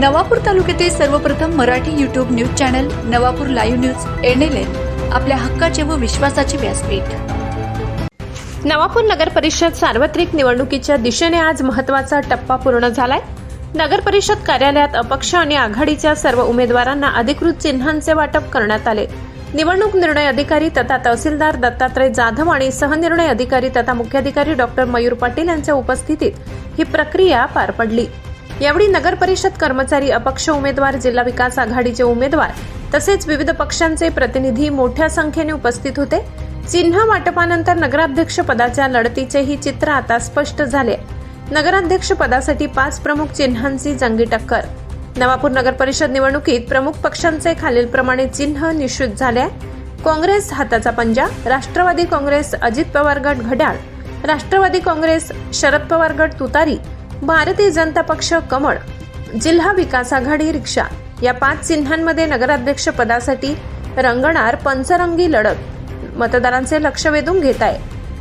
नवापूर तालुक्यातील सर्वप्रथम Marathi YouTube news channel Navapur live news NLN आपल्या हक्काचे व विश्वासाचे व्यासपीठ. नवापूर नगर परिषद सार्वत्रिक निवडणुकीच्या दिशेने आज महत्त्वाचा टप्पा पूर्ण झालाय. नगर परिषद कार्यालयात अपक्ष आणि आघाडीच्या सर्व उमेदवारांना अधिकृत चिन्हांचे वाटप करण्यात आले. निवडणूक निर्णय अधिकारी तथा तहसीलदार दत्तात्रय जाधव आणि सहनिर्णय अधिकारी तथा मुख्याधिकारी डॉक्टर मयूर पाटील यांच्या उपस्थितीत ही प्रक्रिया पार पडली. यावेळी नगर परिषद कर्मचारी अपक्ष उमेदवार जिल्हा विकास आघाडीचे उमेदवार तसेच विविध पक्षांचे प्रतिनिधी मोठ्या संख्येने उपस्थित होते. चिन्ह वाटपानंतर नगराध्यक्ष पदाच्या लढतीचेही चित्र आता स्पष्ट झाले. नगराध्यक्ष पदासाठी पाच प्रमुख चिन्हांची जंगी टक्कर. नवापूर नगर परिषद निवडणुकीत प्रमुख पक्षांचे खालीलप्रमाणे चिन्ह निश्चित झाले. आहे. काँग्रेस हाताचा पंजा राष्ट्रवादी काँग्रेस अजित पवार गट घड्याळ राष्ट्रवादी काँग्रेस शरद पवार गट तुतारी भारतीय जनता पक्ष कमळ जिल्हा विकास आघाडी रिक्षा या पाच चिन्हांमध्ये नगराध्यक्ष पदासाठी रंगणार पंचरंगी लढत मतदारांचे लक्ष वेधून घेत आहे.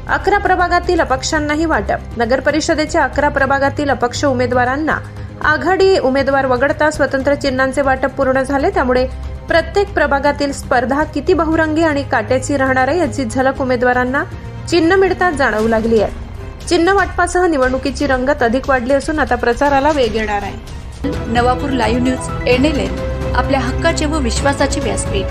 अकरा प्रभागातील अपक्षांनाही वाटप. नगर परिषदेच्या अकरा प्रभागातील अपक्ष उमेदवारांना आघाडी उमेदवार वगळता स्वतंत्र चिन्हांचे वाटप पूर्ण झाले. त्यामुळे प्रत्येक प्रभागातील स्पर्धा किती बहुरंगी आणि काट्याची राहणार आहे याची झलक उमेदवारांना चिन्ह मिळताच जाणवू लागली आहे. चिन्ह वाटपासह निवडणुकीची रंगत अधिक वाढली असून आता प्रचाराला वेग येणार आहे. नवापूर लाईव्ह न्यूज एनएलएन आपल्या हक्काचे व विश्वासाचे व्यासपीठ.